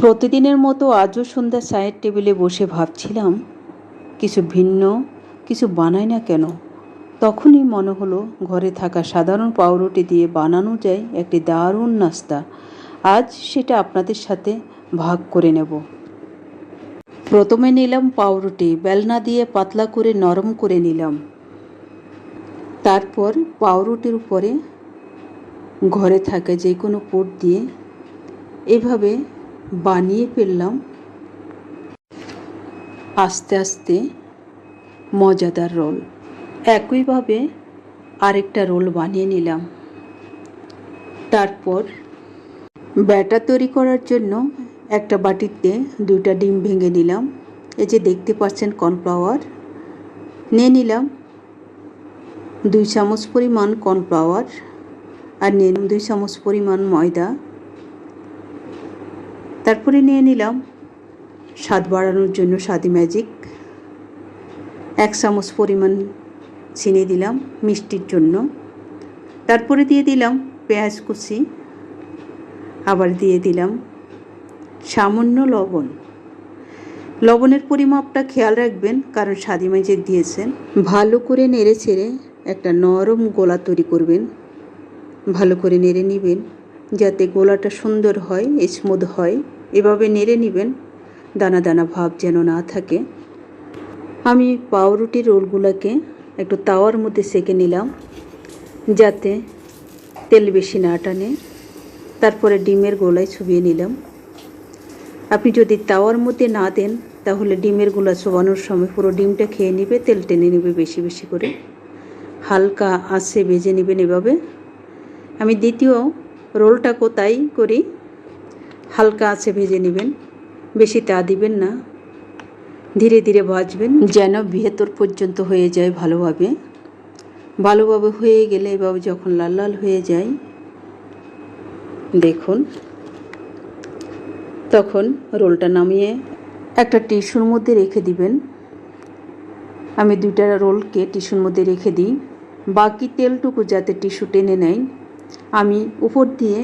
প্রতিদিনের মতো আজও সন্ধ্যা চায়ের টেবিলে বসে ভাবছিলাম, কিছু ভিন্ন, কিছু বানাই না কেন? তখনই মনে হলো ঘরে থাকা সাধারণ পাউরুটি দিয়ে বানানো যায় একটি দারুণ নাস্তা। আজ সেটা আপনাদের সাথে ভাগ করে নেব। প্রথমে নিলাম পাউরুটি, বেলনা দিয়ে পাতলা করে নরম করে নিলাম। তারপর পাউরুটির উপরে ঘরে থাকা যে কোনো পুর দিয়ে এভাবে বানিয়ে ফেললাম। আস্তে আস্তে মজাদার রোল। একইভাবে আরেকটা রোল বানিয়ে নিলাম। তারপর ব্যাটার তৈরি করার জন্য একটা বাটিতে দুইটা ডিম ভেঙে নিলাম। এই যে দেখতে পাচ্ছেন কর্নফ্লাওয়ার। নিয়ে নিলাম দুই চামচ পরিমাণ কর্নফ্লাওয়ার আর নিয়ে দুই চামচ পরিমাণ ময়দা। তারপরে নিয়ে নিলাম স্বাদ বাড়ানোর জন্য স্বাদি ম্যাজিক এক চামচ পরিমাণ চিনি দিলাম মিষ্টির জন্য। তারপরে দিয়ে দিলাম পেঁয়াজ কুচি। আবার দিয়ে দিলাম সামান্য লবণ। লবণের পরিমাপটা খেয়াল রাখবেন, কারণ স্বাদি ম্যাজিক দিয়েছেন। ভালো করে নেড়ে ছেড়ে একটা নরম গোলা তৈরি করবেন। ভালো করে নেড়ে নেবেন, যাতে গোলাটা সুন্দর হয় স্মুথ হয়। এভাবে নেড়ে নেবেন। দানা দানা ভাব যেন না থাকে। আমি পাউরুটি রোলগুলোকে একটু তাওয়ার মধ্যে সেঁকে নিলাম, যাতে তেল বেশি না টানে। তারপরে ডিমের গোলায় ছবিয়ে নিলাম। আপনি যদি তাওয়ার মধ্যে না দেন, তাহলে ডিমের গোলা চোবানোর সময় পুরো ডিমটা খেয়ে নেবে, তেল টেনে নেবে বেশি বেশি করে। হালকা আসে ভেজে নেবেন এভাবে। আমি দ্বিতীয় রোলটাকেও তাই করি। হালকা আছে ভেজে নেবেন। বেশি তা দিবেন না। ধীরে ধীরে ভাজবেন। যেন ভেতর পর্যন্ত হয়ে যায় ভালোভাবে। ভালোভাবে হয়ে গেলে এভাবে যখন লাল লাল হয়ে যায়, দেখুন। তখন রোলটা নামিয়ে একটা টিস্যুর মধ্যে রেখে দিবেন। আমি দুইটা রোলকে টিস্যুর মধ্যে রেখে দিই। বাকি তেলটুকু যাতে টিস্যু টেনে নেয়, আমি উপর দিয়ে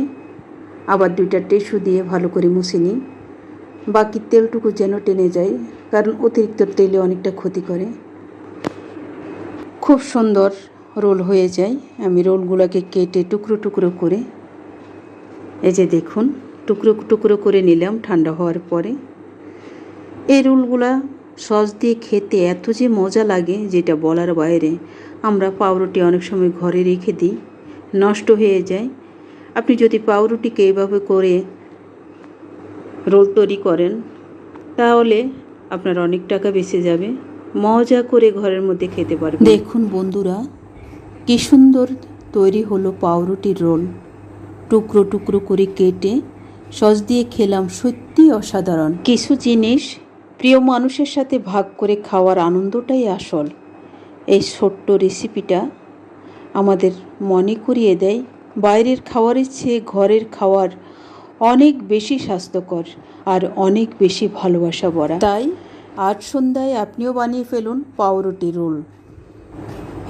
আবার দুইটা টিস্যু দিয়ে ভালো করে মুছে নিই। বাকি তেলটুকু যেন টেনে যায়, কারণ অতিরিক্ত তেলে অনেকটা ক্ষতি করে। খুব সুন্দর রোল হয়ে যায়। আমি রোলগুলোকে কেটে টুকরো টুকরো করে, এই যে দেখুন, টুকরো টুকরো করে নিলাম ঠান্ডা হওয়ার পরে। এই রোলগুলা সস দিয়ে খেতে এত যে মজা লাগে, যেটা বলার বাইরে। আমরা পাউরুটি অনেক সময় ঘরে রেখে দিই, নষ্ট হয়ে যায়। আপনি যদি পাউরুটিকে এভাবে করে রোল তৈরি করেন তাহলে আপনার অনেক টাকা বেঁচে যাবে। মজা করে ঘরের মধ্যে খেতে পারবেন। দেখুন বন্ধুরা কি সুন্দর তৈরি হলো পাউরুটির রোল। টুকরো টুকরো করে কেটে সস দিয়ে খেলাম সত্যি অসাধারণ। কিছু জিনিস প্রিয় মানুষের সাথে ভাগ করে খাওয়ার আনন্দটাই আসল। এই ছোট্ট রেসিপিটা আমাদের মনে করিয়ে দেয় বাইরের খাওয়ারের চেয়ে ঘরের খাওয়ার অনেক বেশি স্বাস্থ্যকর আর অনেক বেশি ভালোবাসা ভরা। তাই আজ সন্ধ্যায় আপনিও বানিয়ে ফেলুন পাউরুটি রোল।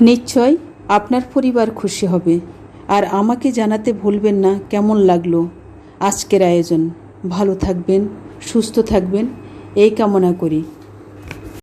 নিশ্চয় আপনার পরিবার খুশি হবে। আর আমাকে জানাতে ভুলবেন না কেমন লাগল আজকের আয়োজন। ভালো থাকবেন, সুস্থ থাকবেন, এই কামনা করি।